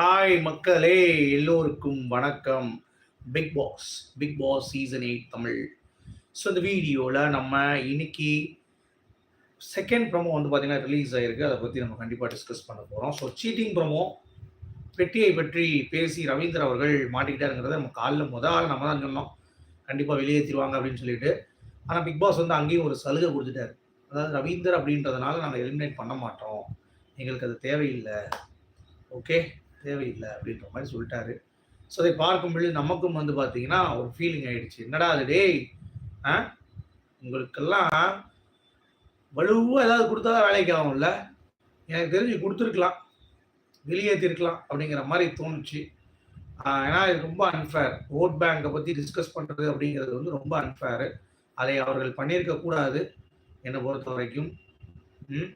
Hi மக்களே எல்லோருக்கும் வணக்கம். Bigg Boss Bigg Boss season eight Tamil. So இந்த வீடியோவில் நம்ம இன்னைக்கு செகண்ட் ப்ரமோ வந்து பார்த்தீங்கன்னா ரிலீஸ் ஆகிருக்கு அதை பற்றி நம்ம கண்டிப்பாக டிஸ்கஸ் பண்ண போகிறோம் ஸோ சீட்டிங் ப்ரோமோ பெட்டியை பற்றி பேசி ரவீந்தர் அவர்கள் மாட்டிக்கிட்டாருங்கிறத நம்ம காலில் முதல் ஆள் நம்ம தான் சொன்னோம். கண்டிப்பாக வெளியேற்றிடுவாங்க அப்படின்னு சொல்லிட்டு. ஆனால் பிக் பாஸ் வந்து அங்கேயும் ஒரு சலுகை கொடுத்துட்டாரு. அதாவது ரவீந்தர் அப்படின்றதுனால நாங்கள் எலிமினேட் பண்ண மாட்டோம். எங்களுக்கு அது தேவையில்லை. ஓகே தேவையில்லை அப்படின்ற மாதிரி சொல்லிட்டாரு. ஸோ அதை பார்க்கும் பொழுது நமக்கும் வந்து பார்த்தீங்கன்னா ஒரு ஃபீலிங் ஆயிடுச்சு. என்னடா அது டேய் ஆ? உங்களுக்கெல்லாம் வலுவாக ஏதாவது கொடுத்தா தான் வேலைக்கு ஆகும்ல? எனக்கு தெரிஞ்சு கொடுத்துருக்கலாம். வெளியேற்றிருக்கலாம் அப்படிங்கிற மாதிரி தோணுச்சு. ஏன்னா இது ரொம்ப அன்ஃபேர் ஓட் பேங்கை பற்றி டிஸ்கஸ் பண்ணுறது அப்படிங்கிறது வந்து ரொம்ப அன்ஃபேரு அதை அவர்கள் பண்ணியிருக்க கூடாது. என்னை பொறுத்த வரைக்கும் ம்?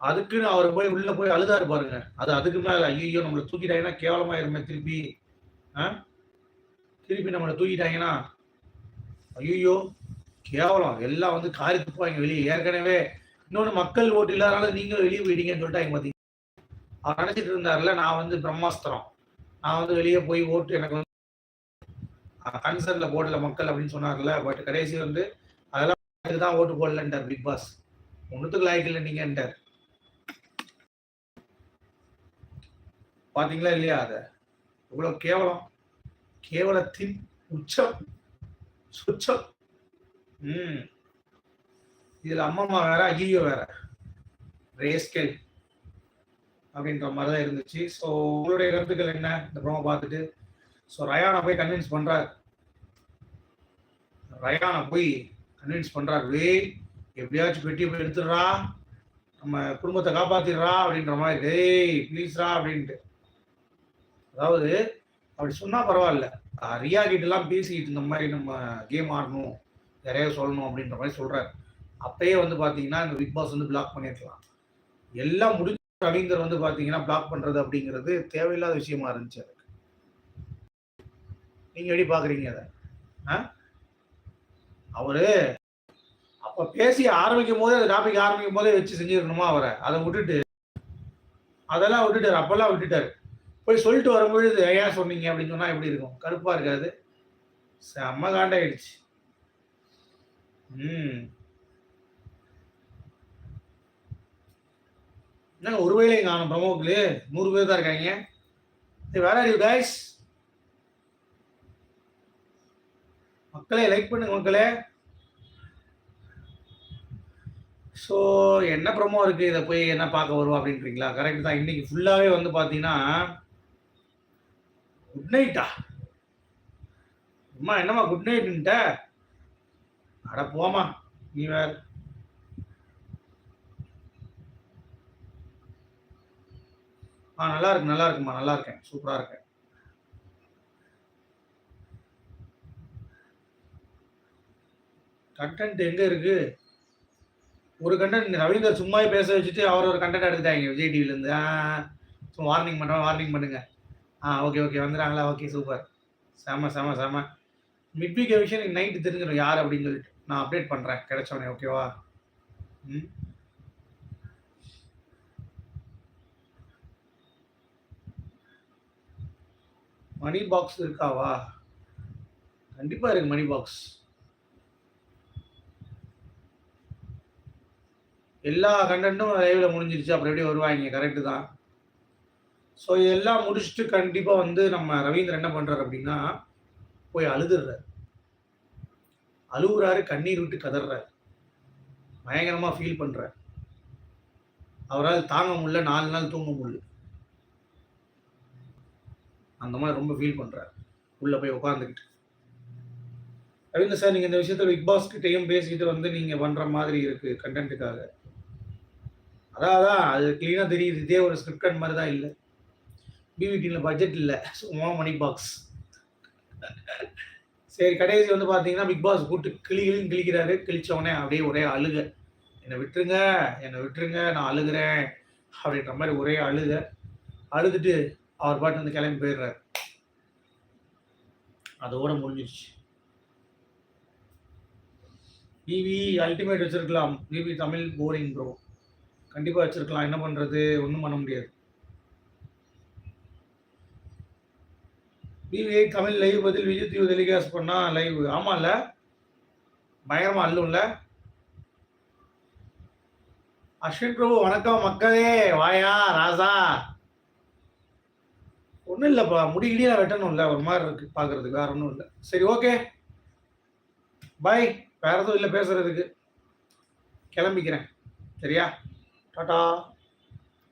அதுக்குன்னு அவர் போய் உள்ள போய் அழுதாரு பாருங்க. அது அதுக்கு மேல ஐயோ நம்மளை தூக்கிட்டாங்கன்னா கேவலமாயிருமே திருப்பி. ஆ? திருப்பி நம்மளை தூக்கிட்டாங்கன்னா ஐயோ கேவலம். எல்லாம் வந்து காரி துப்பாங்க வெளியே. ஏற்கனவே இன்னொன்று மக்கள் ஓட்டு இல்லாதனால நீங்களும் வெளியே போயிட்டீங்கன்னு சொல்லிட்டாங்க பார்த்தீங்க அவர் நினைச்சிட்டு இருந்தார்ல நான் வந்து பிரம்மாஸ்திரம். நான் வந்து வெளியே போய் ஓட்டு எனக்கு வந்து கன்சர்ன்ல போடல மக்கள் அப்படின்னு சொன்னார்ல பட் கடைசி வந்து அதெல்லாம் இதுக்கு தான் ஓட்டு போடலன்றார் பிக் பாஸ். ஒன்றுத்துக்கு லாய்க்கு இல்லை பார்த்தீங்களா இல்லையா அதை? இவ்வளோ கேவலம். கேவலத்தின் உச்சம் சுச்சம். ம். இதில் அம்மம்மா வேற ஐயோ வேற. ரேஸ்கெல் அப்படின்ற மாதிரி தான் இருந்துச்சு. ஸோ உங்களுடைய கருத்துக்கள் என்ன? இந்த ப்ரோமோ பார்த்துட்டு. ஸோ ரயானை போய் கன்வின்ஸ் பண்ணுறார் ரயானை போய் கன்வின்ஸ் பண்ணுறார் வே எப்படியாச்சும் பெட்டி போய் எடுத்துடுறா. நம்ம குடும்பத்தை காப்பாத்திடுறா அப்படின்ற மாதிரி. டேய் ப்ளீஸ்ரா அப்படின்ட்டு. அதாவது அப்படி சொன்னா பரவாயில்ல. ரியா கிட்ட எல்லாம் பேசிக்கிட்டு இந்த மாதிரி நம்ம கேம் ஆடணும் நிறைய சொல்லணும் அப்படின்ற மாதிரி சொல்றாரு. அப்பயே வந்து பாத்தீங்கன்னா இந்த பிக் பாஸ் வந்து பிளாக் பண்ணிருக்கலாம். எல்லாம் முடிஞ்ச ரவீந்தர் வந்து பாத்தீங்கன்னா பிளாக் பண்றது அப்படிங்கிறது தேவையில்லாத விஷயமா இருந்துச்சு அதுக்கு. நீங்க எப்படி பாக்குறீங்க அதை? ஆ? அவரு அப்ப பேசி ஆரம்பிக்கும் போதே அந்த டாபிக் ஆரம்பிக்கும் போதே வச்சு செஞ்சிருக்கணுமா அவரை? அதை விட்டுட்டு அதெல்லாம் விட்டுட்டாரு அப்பெல்லாம் விட்டுட்டாரு. போய் சொல்லிட்டு வரும்பொழுது ஏன் சொன்னீங்க அப்படின்னு சொன்னா எப்படி இருக்கும்? கருப்பா இருக்காது. செம்ம காண்டாயிடுச்சு. ம். என்னங்க ஒரு வேலையும் காணும் பிரமோக்கு நூறு பேர் தான் இருக்காங்க. வேற யூ கைஸ் மக்களே லைக் பண்ணுங்க மக்களே. ஸோ என்ன ப்ரமோ இருக்குது இதை போய் என்ன பார்க்க வருவா அப்படின்றீங்களா? கரெக்ட் தான். இன்னைக்கு ஃபுல்லாகவே வந்து பார்த்தீங்கன்னா குட் நைட்டா அம்மா என்னம்மா குட் நைட்டுன்ட்ட அட போமா நீ வேற. ஆ நல்லா இருக்கு நல்லா இருக்குமா நல்லா இருக்கேன். சூப்பரா இருக்கேன். கண்டென்ட் எங்க இருக்கு? ஒரு கண்டென்ட் ரவீந்தர் சும்மா பேச வச்சுட்டு அவர் ஒரு கண்டென்ட் எடுத்துட்டாங்க விஜய் டிவிலேருந்து வார்னிங் பண்ணுறேன் வார்னிங் பண்ணுங்க. ஆ ஓகே ஓகே வந்துடுறாங்களா ஓகே சூப்பர் செம செம செம. மிட்விக் விஷயம் எனக்கு நைட்டு தெரிஞ்சிடும் யார் அப்படின்னு சொல்லிட்டு. நான் அப்டேட் பண்ணுறேன் கிடைச்சோடனே ஓகேவா ம். மணி பாக்ஸ் இருக்காவா? கண்டிப்பாக இருக்கு மணி பாக்ஸ் எல்லா கண்டென்ட்டும் லைவில் முடிஞ்சிருச்சு. அப்புறம் எப்படி வருவாங்க? கரெக்டு தான். ஸோ இதெல்லாம் முடிச்சுட்டு கண்டிப்பாக வந்து நம்ம ரவீந்திரன் என்ன பண்ணுறாரு அப்படின்னா போய் அழுதுடுறாரு அழுகுறாரு கண்ணீர் விட்டு கதறாரு பயங்கரமாக ஃபீல் பண்ணுறாரு அவரால் தாங்க முடியல நாலு நாள் தூங்க முடியல. அந்த மாதிரி ரொம்ப ஃபீல் பண்ணுறாரு உள்ளே போய் உட்காந்துக்கிட்டு ரவீந்திர சார் நீங்கள் இந்த விஷயத்த பிக் பாஸ் கிட்டேயும் பேசிக்கிட்டு வந்து நீங்கள் பண்ணுற மாதிரி இருக்குது கண்டென்ட்டுக்காக அதான் அதான் அது கிளீனாக தெரியுது. இதே ஒரு ஸ்கிரிப்ட் மாதிரி தான் இல்லை. பிவிடியில் பட்ஜெட் இல்லை. சும்மா மணி பாக்ஸ் சரி கடைசி வந்து பார்த்தீங்கன்னா பிக் பாஸ் கூட்டு கிளி கிழிக்கிறாரு. கிழிச்ச உடனே அப்படியே ஒரே அழுக. என்னை விட்டுருங்க என்னை விட்டுருங்க நான் அழுகிறேன். அப்படின்ற மாதிரி ஒரே அழுக. அழுதுட்டு அவர் பாட்டு வந்து கிளம்பி போயிடுறாரு. அதோட முடிஞ்சிருச்சு. பிவி அல்டிமேட் வச்சிருக்கலாம். பிவி தமிழ் போரிங் ப்ரோ கண்டிப்பாக வச்சிருக்கலாம். என்ன பண்ணுறது ஒன்றும் பண்ண முடியாது. பிவிஐ தமிழ் லைவ் பதில் விஜய் டிவி டெலிகாஸ்ட் பண்ணா லைவ் ஆமாம்ல பயங்கரமா அல்லும்ல அஸ்வின் பிரபு வணக்கம் மக்களே. வாயா ராசா. ஒன்றும் இல்லைப்பா முடிகிடியாக வெட்டணும் இல்லை ஒரு மாதிரி இருக்கு பார்க்கறதுக்கு வேற ஒன்றும் இல்லை. சரி ஓகே பாய் வேற எதுவும் இல்லை பேசுறதுக்கு. கிளம்பிக்கிறேன். சரியா? டாட்டா